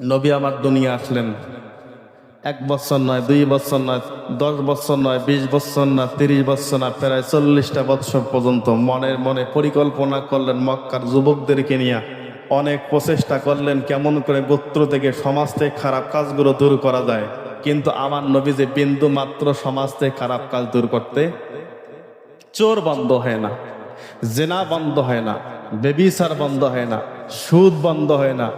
নবী আমার দুনিয়া আসলেন। এক বছর নয়, দুই বছর নয়, দশ বছর নয়, বিশ বছর না, তিরিশ বছর না, প্রায় চল্লিশটা বছর পর্যন্ত মনের মনে পরিকল্পনা করলেন মক্কার যুবকদেরকে নিয়ে। অনেক প্রচেষ্টা করলেন কেমন করে গোত্র থেকে সমাজ থেকে খারাপ কাজগুলো দূর করা যায়। কিন্তু আমার নবী যে বিন্দু মাত্র সমাজ থেকে খারাপ কাজ দূর করতে চোর বন্ধ হয় না, জেনা বন্ধ হয় না বেবিসার বন্ধ হয় না, সুদ বন্ধ হয় না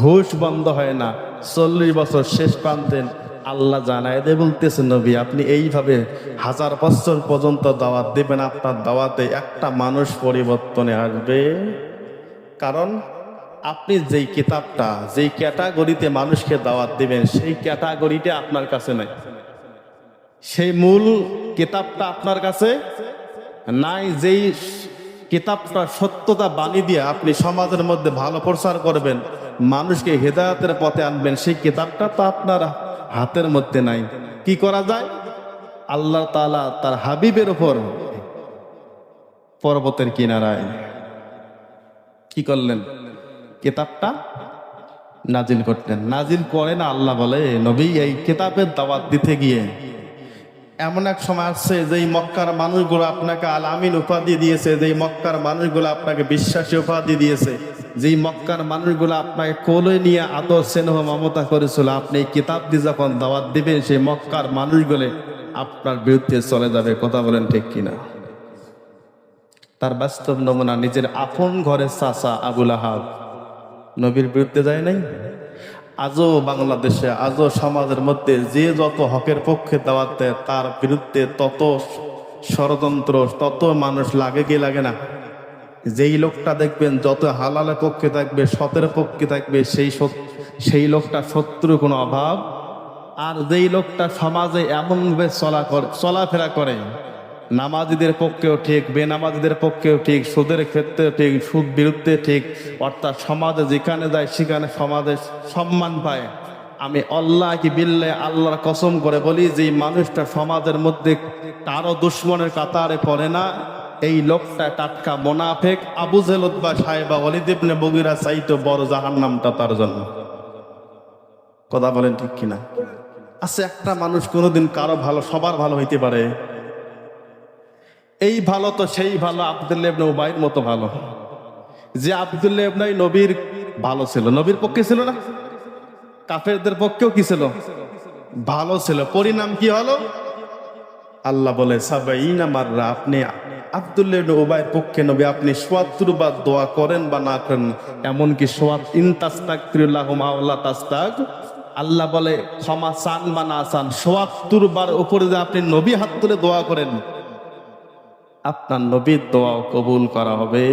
ঘুষ বন্ধ হয় না। চল্লিশ বছর শেষ প্রান্তেন আল্লাহ জানায় দে বলতেছে, নবী, আপনি এইভাবে হাজার বছর পর্যন্ত দাওয়াত দেবেন, আপনার দাওয়াতে একটা মানুষ পরিবর্তনে আসবে। কারণ আপনি যেই কিতাবটা, যেই ক্যাটাগরিতে মানুষকে দাওয়াত দিবেন, সেই ক্যাটাগরিটা আপনার কাছে নাই। সেই মূল কিতাবটা আপনার কাছে নাই, যেই কিতাবটা সত্যতা বাণী দিয়ে আপনি সমাজের মধ্যে ভালো প্রচার করবেন মানুষকে হেদায়তের পথে আনবেন, সেই কিতাবটা তো আপনার হাতের মধ্যে নাই। কি করা যায়? আল্লাহ তাআলা তার হাবিবের উপর পর্বতের কিনারায় কি করলেন? কিতাবটা নাজিল করতেন নাজিল করে না আল্লাহ বলে, নবী, এই কিতাবের দাওয়াত দিতে গিয়ে এমন এক সময় আসছে যেই মক্কার মানুষগুলো আপনাকে আল আমিন উপাধি দিয়েছে, যেই মক্কার মানুষগুলো আপনাকে বিশ্বাসী উপাধি দিয়েছে, যেই মক্কার মানুষগুলো আপনাকে কোলে নিয়ে আদর, স্নেহ, মমতা করেছিল, আপনি এই কিতাব দিয়ে যখন দাওয়াত দিবেন, সেই মক্কার মানুষগুলো আপনার বিরুদ্ধে চলে যাবে, কথা বলেন ঠিক কিনা? তার বাস্তব নমুনা, নিজের আপন ঘরে চাচা আবুল আহাব। নবীর বিরুদ্ধে যায় নাই? আজও বাংলাদেশে, আজও সমাজের মধ্যে যে যত হকের পক্ষে দাওয়াত দেয় তার বিরুদ্ধে তত ষড়যন্ত্র, তত মানুষ লাগে কি লাগে না। যেই লোকটা দেখবেন যত হালালের পক্ষে থাকবে, সতের পক্ষে থাকবে, সেই সেই লোকটা শত্রু কোনো অভাব। আর যেই লোকটা সমাজে এমনভাবে চলা করে, চলাফেরা করে নামাজিদের পক্ষেও ঠিক, বেনামাজিদের পক্ষেও ঠিক, সুদের ক্ষেত্রে ঠিক, সুদ বিরুদ্ধে ঠিক, অর্থাৎ সমাজে যেখানে যায় সেখানে সমাজে সম্মান পায়। আমি আল্লাহ কি বিল্লে আল্লাহর কসম করে বলি যে মানুষটা সমাজের মধ্যে কারও দুশ্মনের কাতারে পড়ে না, এই লোকটা টাটকা মোনাফেক। আবু জেলুদ্বা সাহেবা অলিদিবনে বগিরা চাইতো বড় জাহান নামটা তার জন্য। কথা বলেন ঠিক কিনা? আচ্ছা একটা মানুষ কোনোদিন কারও ভালো, সবার ভালো হইতে পারে। এই ভালো তো সেই ভালো, আবদুল্লাহ উবাইর মতো ভালো। যে আবদুল্লাহ নবীর ভালো ছিল। নবীর পক্ষে ছিল না? কাফেরদের পক্ষেও কি ছিল? ভালো ছিল। পরিণাম কি হলো? আল্লাহ বলে সাবাইনা মাররা, আপনি আবদুল্লাহ উবাইর পক্ষে নবী, আপনি সোয়াত্তর বার দোয়া করেন বা না করেন, এমনকি সোয়াত ইন তাস্তাগফিরুল্লাহ মাওলা তাস্তাগ। আল্লাহ বলে, ক্ষমা চান বা না চান সোয়াত্তর বার উপরে যে আপনি নবী হাত তুলে দোয়া করেন আপনার নবীর দোয়াও কবুল করা হবে।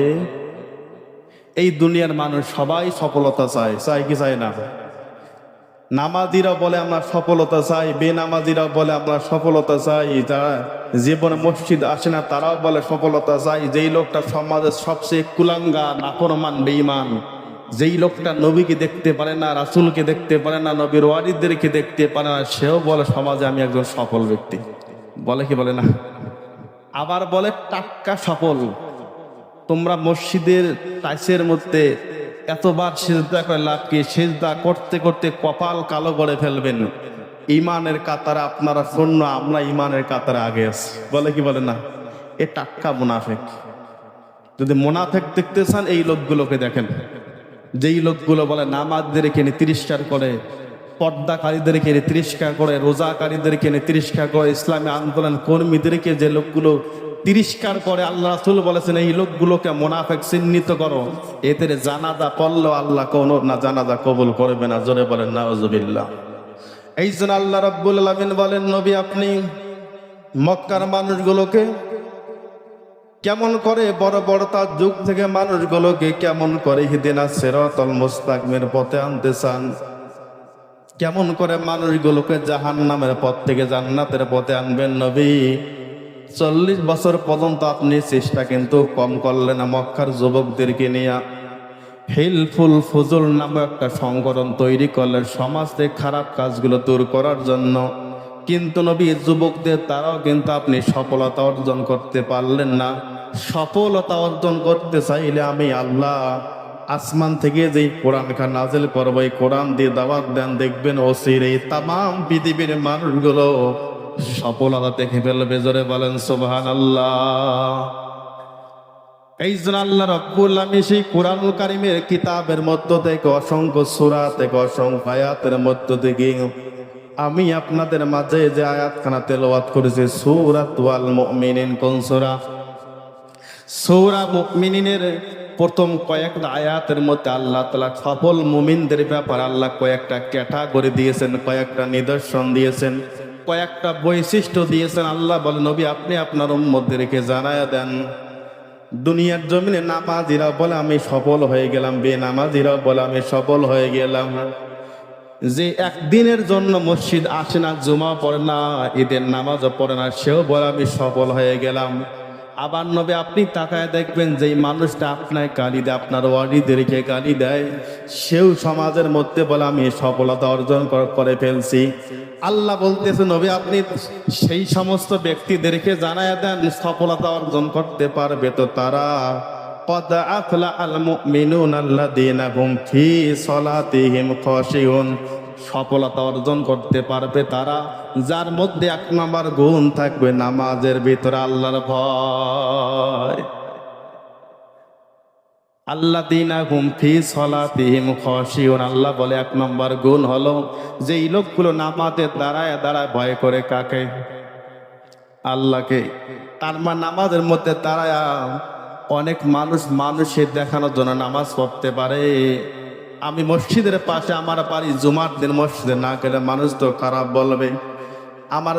এই দুনিয়ার মানুষ সবাই সফলতা চায় চায় কি চায় না? নামাজিরা বলে আমরা সফলতা চাই বেনামাজিরা বলে আমরা সফলতা চাই। যারা জীবনে মসজিদ আসে না, তারাও বলে সফলতা চাই। যেই লোকটা সমাজের সবচেয়ে কুলাঙ্গা নাফরমান, বেঈমান, যেই লোকটা নবীকে দেখতে পারে না, রাসুলকে দেখতে পারে না, নবীর ওয়ারিদদেরকে দেখতে পারে না, সেও বলে সমাজে আমি একজন সফল ব্যক্তি। বলে কি বলে না? আবার বলে টাক্কা সফল। তোমরা মসজিদের টাইসের মধ্যে এতবার সেজদা করে লাভ কি? সেজদা করতে করতে কপাল কালো করে ফেলবেন। ইমানের কাতারা আপনারা শূন্য, আমরা ইমানের কাতারা আগে আছি। বলে কি বলে না? এ টাক্কা মুনাফেক। যদি মুনাফেক দেখতে চান, এই লোকগুলোকে দেখেন। যেই লোকগুলো বলে নামাজদেরকে নিয়ে তিরস্কার করে পর্দাকারীদেরকে তিরস্কার করে, রোজাকারীদেরকে তিরস্কার করে, ইসলামী আন্দোলন কর্মীদেরকে যে লোকগুলো তিরস্কার করে, আল্লাহ রাসূল বলেছেন, এই লোকগুলোকে মোনাফেক চিহ্নিত করো। এদের জানাজা পড়লেও আল্লাহ কোনো না জানাজা কবুল করবে না। জোরে বলেন, নাউজুবিল্লাহ। এই জন্য আল্লাহ রাব্বুল আলামিন বলেন, নবী, আপনি মক্কার মানুষগুলোকে কেমন করে বড় বড় তার যুগ থেকে মানুষগুলোকে কেমন করে হিদিনা সেরতল মুস্তাকমের পথে আনতে চান? কেমন করে মানুষগুলোকে জাহান নামের পথ থেকে জান্নাতের পথে আনবেন নবী? চল্লিশ বছর পর্যন্ত আপনি চেষ্টা কিন্তু কম করলেন মক্কার যুবকদেরকে নিয়ে। হিলফুল ফুজুল নামে একটা সংগঠন তৈরি করলেন সমাজ খারাপ কাজগুলো দূর করার জন্য। কিন্তু নবী, যুবকদের তারাও কিন্তু আপনি সফলতা অর্জন করতে পারলেন না। সফলতা অর্জন করতে চাইলে আমি আল্লাহ আসমান থেকে যেই কোরআন খান নাজেল করব, এই কোরআন দিয়ে দাওয়াত দেন, দেখবেন ওসির এই তাম পৃথিবীর মানুষগুলো সফলতা দেখে ফেলবে, জোরে বলেন সোবাহান আল্লাহ এই জন্য আল্লাহ রব্বুল আমি সেই কোরআনুল কারিমের কিতাবের মধ্য থেকে অসংখ্য সূরা থেকে অসংখ্য আয়াতের মধ্য থেকে আমি আপনাদের মাঝে যে আয়াতখানা তেলাওয়াত করেছি সূরাত ওয়াল মুমিনিন কোন সূরা? সূরা মুমিনিনের প্রথম কয়েকটা আয়াতের মধ্যে আল্লাহ তালা সফল মুমিনদের ব্যাপারে আল্লাহ কয়েকটা ক্যাটাগরি দিয়েছেন, কয়েকটা নিদর্শন দিয়েছেন, কয়েকটা বৈশিষ্ট্য দিয়েছেন। আল্লাহ বলে, নবী, আপনি আপনার উম্মতদেরকে জানায় দেন। দুনিয়ার জমিনে নামাজিরা বলে, আমি সফল হয়ে গেলাম বে নামাজিরা বলে, আমি সফল হয়ে গেলাম। যে একদিনের জন্য মসজিদ আসে না, জুমা পড়ে না, ঈদের নামাজও পড়ে না, সেও বলে, আমি সফল হয়ে গেলাম। আবার নবে আপনি তাকায় দেখবেন যে মানুষটা আপনায় গালি দেয় আপনার ওয়ারিদেরকে গালি দেয় সেও সমাজের মধ্যে বলে আমি সফলতা অর্জন কর- করে ফেলছি আল্লাহ বলতেছে নবী আপনি সেই সমস্ত ব্যক্তিদেরকে জানায় দেন সফলতা অর্জন করতে পারবে তো তারা قد أفلح المؤمنون الذين هم في صلاتهم خاشعون সফলতা অর্জন করতে পারবে তারা। যার মধ্যে এক নম্বর গুণ থাকবে নামাজের ভিতরে আল্লাহর ভয়। আল্লাহ দিনা হুমফি সলাতিহিম খসিউন আল্লাহ বলে, এক নম্বর গুণ হলো যে এই লোকগুলো নামাজের দাঁড়ায় দাঁড়ায় ভয় করে কাকে? আল্লাহকে। তার মা নামাজের মধ্যে দাঁড়ায় অনেক মানুষ মানুষের দেখানোর জন্য নামাজ পড়তে পারে। আমি মসজিদের পাশে আমার বাড়ি জুমার দিন মসজিদে না গেলে মানুষ তো খারাপ বলবে। আমার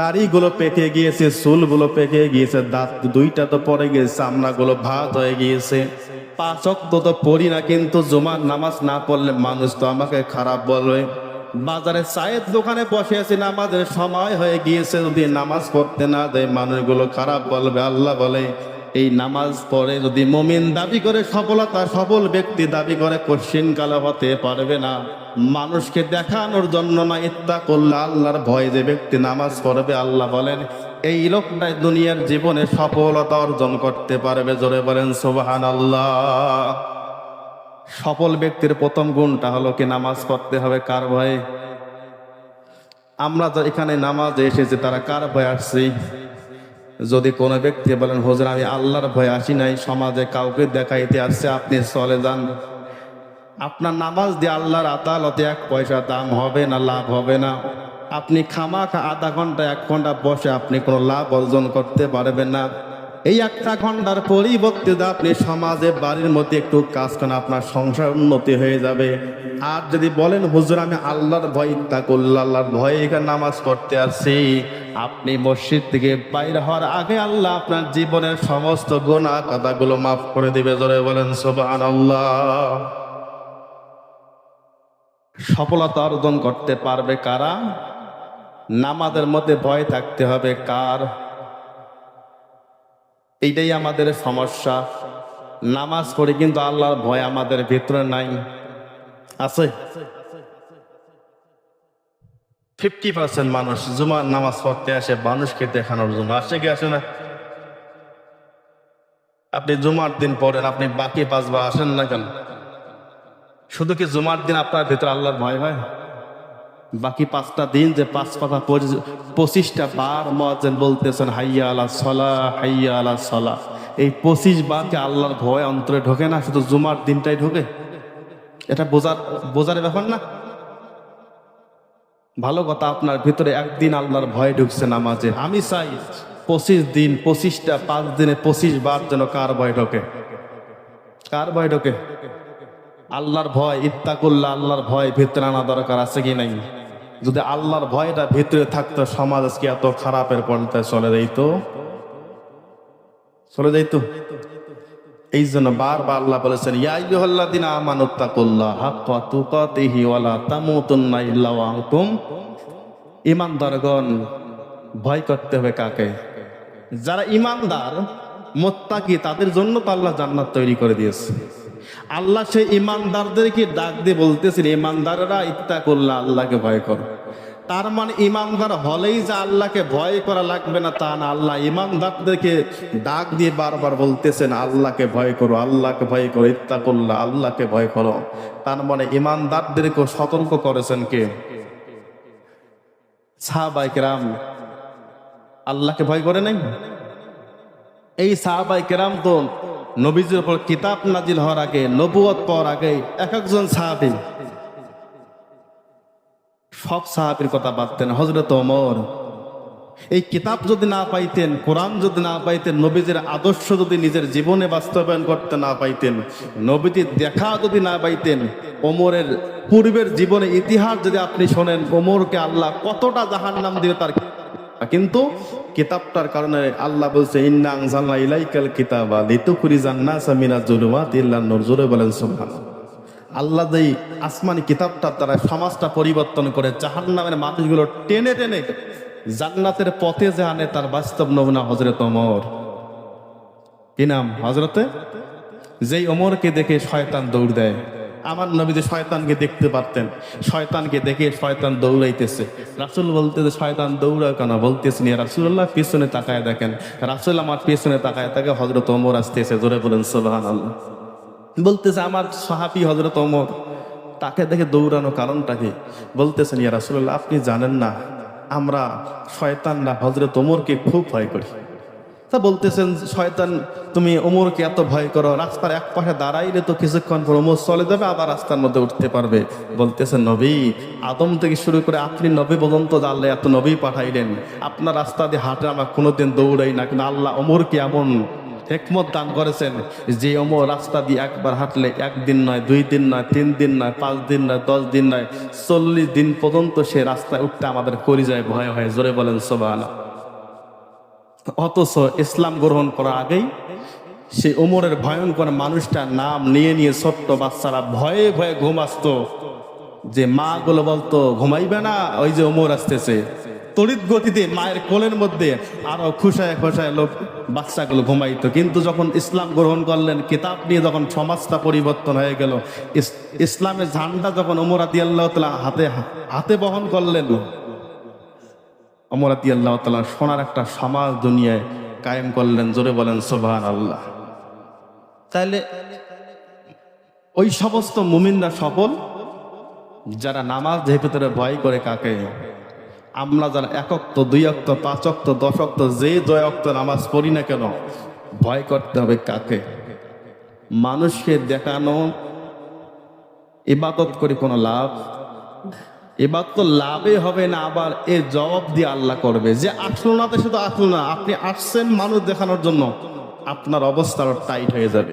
দাড়িগুলো পেকে গিয়েছে, চুলগুলো পেকে গিয়েছে, দাঁত দুইটা তো পড়ে গিয়েছে, চামড়াগুলো ভাত হয়ে গিয়েছে। পাঁচ অক্ত তো পড়ি না, কিন্তু জুমার নামাজ না পড়লে মানুষ তো আমাকে খারাপ বলবে। বাজারে চায়ের দোকানে বসে আছি, নামাজের সময় হয়ে গিয়েছে, যদি নামাজ পড়তে না দেয়, মানুষগুলো খারাপ বলবে, আল্লাহ বলে। এই নামাজ পড়ে যদি মমিন দাবি করে সফলতা, সফল ব্যক্তি দাবি করে কশ্চিন কালে হতে পারবে না। মানুষকে দেখানোর জন্য না ইত্যা করলে আল্লাহর ভয় যে ব্যক্তি নামাজ পড়বে, আল্লাহ বলেন, এই লোকটাই দুনিয়ার জীবনে সফলতা অর্জন করতে পারবে। জোরে বলেন সোবাহান আল্লাহ সফল ব্যক্তির প্রথম গুণটা হলো কি নামাজ পড়তে হবে কার ভয়ে? আমরা এখানে নামাজে এসেছি, তারা কার ভয়ে আসছি? যদি কোনো ব্যক্তি বলেন, হুজুর, আমি আল্লাহর ভয় আসি নাই, সমাজে কাউকে দেখাইতে আসছে, আপনি চলে যান। আপনার নামাজ দিয়ে আল্লাহর আদালতে এক পয়সা দাম হবে না, লাভ হবে না। আপনি খামাখা আধা ঘণ্টা এক ঘণ্টা বসে আপনি কোনো লাভ অর্জন করতে পারবেন না। এই একটা ঘণ্টার পরিবর্তে আপনি সমাজে, বাড়ির মধ্যে একটু কাজ করেন, আপনার সংসার উন্নতি হয়ে যাবে। আর যদি বলেন, হুজুর, আমি আল্লাহর ভয় ইত্যা করল আল্লাহর ভয়ে এখানে নামাজ পড়তে আসছি। আপনি মসজিদ থেকে বাইরে হওয়ার আগে আল্লাহ আপনার জীবনের সমস্ত গোনা কথাগুলো মাফ করে দিবে, জোরে বলেন আল্লাহ সফলতা অর্জন করতে পারবে কারা? নামাজের মধ্যে ভয় থাকতে হবে কার? এইটাই আমাদের সমস্যা। নামাজ পড়ে কিন্তু আল্লাহর ভয় আমাদের ভিতরে নাই। আছে? ফিফটি পার্সেন্ট মানুষ জুমার নামাজ পড়তে আসে, মানুষকে দেখানোর জন্য। আসে কি আসে না? আপনি জুমার দিন পড়েন, আপনি বাকি পাঁচবার আসেন না কেন? শুধু কি জুমার দিন আপনার ভিতরে আল্লাহর ভয় হয়? বাকি পাঁচটা দিন যে পাঁচ পাতা পঁচিশ- পঁচিশটা বার মহাজেন বলতেছেন, হাইয়া আলা সলা, হাইয়া আলা সলা। এই পঁচিশ বারকে আল্লাহর ভয় অন্তরে ঢোকে না, শুধু জুমার দিনটাই ঢোকে? এটা বোঝার বোঝার ব্যাপার না? ভালো কথা আপনার ভিতরে একদিন আল্লাহর ভয় ঢুকছে নামাজে। আমি চাই পঁচিশ দিন পঁচিশটা পাঁচ দিনে পঁচিশ বার যেন কার ভয় ঢোকে। কার ভয় ঢোকে? আল্লাহর ভয় ইত্যা করলে আল্লাহর ভয় ভিতরে আনা দরকার আছে কি নাই? যদি আল্লাহর ভয়টা ভিতরে থাকতো সমাজ আজকে এত খারাপের পর্যায়ে চলে যাইতো। চলে যাইতো। এই জন্য বারবার আল্লাহ বলেছেন, ইয়া আইয়ুহাল্লাযিনা আমানুত্তাকুল্লাহ হাক্কা তুকাতিহি ওয়ালা তামুতুন্না ইল্লা ওয়া আনতুম। ঈমানদারগণ ভয় করতে হবে কাকে? যারা ঈমানদার মোত্তাকি, তাদের জন্য তো আল্লাহ জান্নাত তৈরি করে দিয়েছে। আল্লাহ সেই ইমানদারদেরকে ডাক দিয়ে বলতেছেন, ইমানদাররা ইত্যা করলে আল্লাহকে ভয় করো। তার মানে ইমানদার হলেই যে আল্লাহকে ভয় করা লাগবে না তা না। আল্লাহ ইমানদারদেরকে ডাক দিয়ে বারবার বলতেছেন, আল্লাহকে ভয় করো, আল্লাহকে ভয় করো, ইত্তাকুল্লাহ, আল্লাহকে ভয় করো। তার মানে ইমানদারদেরকেও সতর্ক করেছেন কে? সাহাবাইকেরাম আল্লাহকে ভয় করে নাই? এই সাহাবাই কেরাম তো নবীজির উপর কিতাব নাজিল হওয়ার আগে নবুয়ত পাওয়ার আগে এক একজন সাহাবি সব সাহাবির কথা বাদতেন হজরত ওমর। এই কিতাব যদি না পাইতেন, কোরআন যদি না পাইতেন, নবীজির আদর্শ যদি নিজের জীবনে বাস্তবায়ন করতে না পাইতেন, নবীজির দেখা যদি না পাইতেন, ওমরের পূর্বের জীবনে ইতিহাস যদি আপনি শোনেন, ওমরকে আল্লাহ কতটা জাহান নাম দিবে তার কিন্তু কিতাবটার কারণে আল্লাহ বলছে, ইন্না আনজালনা ইলাইকাল কিতাবা লিতুখরিজান নাসা মিনাজ জুলুমাতি ইল্লা নূর বলেন সুবহানাল্লাহ। আল্লাহ যেই আসমানি কিতাবটার দ্বারা সমাজটা পরিবর্তন করে জাহান নামের মানুষগুলো টেনে টেনে জান্নাতের পথে যে আনে তার বাস্তব নমুনা হজরত অমর কি নাম হজরতে যেই অমরকে দেখে শয়তান দৌড় দেয়। আমার নবী যে শয়তানকে দেখতে পারতেন, শয়তানকে দেখে শয়তান দৌড়াইতেছে। রাসুল বলতে যে শয়তান দৌড়ায় কেন? বলতেছেন রাসুল্লাহ পিছনে তাকায় দেখেন। রাসুল আমার পিছনে তাকায় তাকে হজরত অমর আসতেছে, জোরে বলেন সোবাহান আল্লাহ বলতেছে, আমার সাহাবি হজরত অমর তাকে দেখে দৌড়ানো কারণটা কি? বলতেছেন, ইয়া রাসুল্লাহ আপনি জানেন না, আমরা শয়তানরা হজরত ওমরকে খুব ভয় করি। তা বলতেছেন, শয়তান, তুমি ওমরকে এত ভয় করো, রাস্তার এক পাশে দাঁড়াইলে তো কিছুক্ষণ পর ওমর চলে যাবে, আবার রাস্তার মধ্যে উঠতে পারবে। বলতেছেন, নবী, আদম থেকে শুরু করে আপনি নবী পর্যন্ত জানলে এত নবী পাঠাইলেন, আপনার রাস্তা দিয়ে হাঁটে আমরা কোনোদিন দৌড়াই না, কিন্তু আল্লাহ ওমরকে এমন হেকমত দান করেছেন। যে অমর রাস্তা দিয়ে একবার হাঁটলে একদিন নয়, দুই দিন নয়, তিন দিন নয়, পাঁচ দিন নয়, দশ দিন নয়, চল্লিশ দিন পর্যন্ত সে রাস্তায় উঠতে আমাদের করি যায়, ভয় হয়। জোরে বলেন সোবাহ অথচ ইসলাম গ্রহণ করার আগেই সে ওমরের ভয়ঙ্কর মানুষটার নাম নিয়ে নিয়ে ছোট্ট বাচ্চারা ভয়ে ভয়ে ঘুম ঘুমাস্ত যে মা গুলো বলতো, ঘুমাইবে না? ওই যে ওমর আসতেছে। তড়িৎ গতিতে মায়ের কোলের মধ্যে আরও খুশায় খুশায় লোক, বাচ্চাগুলো ঘুমাইতো। কিন্তু যখন ইসলাম গ্রহণ করলেন, কিতাব নিয়ে যখন সমাজটা পরিবর্তন হয়ে গেল ইসলামের ঝান্ডা যখন আদি আল্লাহ হাতে হাতে বহন করলেন অমরাতি আল্লাহ তালা সোনার একটা সমাজ দুনিয়ায় কায়েম করলেন, জোরে বলেন সোভান আল্লাহ তাইলে ওই সমস্ত মুমিনরা সফল? যারা নামাজ ভিতরে ভয় করে কাকে? আমরা যারা একক্ত দুই অক্ত পাঁচ অক্ত দশ অক্ত যে জয় অক্ত নামাজ পড়ি না কেন, ভয় করতে হবে কাকে? মানুষকে দেখানো, ইবাদত করে কোনো লাভ? এবার তো লাভে হবে না, আবার এর জবাব দিয়ে আল্লাহ করবে। যে আসলো না তো শুধু আসলো না। আপনি আসছেন মানুষ দেখানোর জন্য। আপনার অবস্থা টাইট হয়ে যাবে।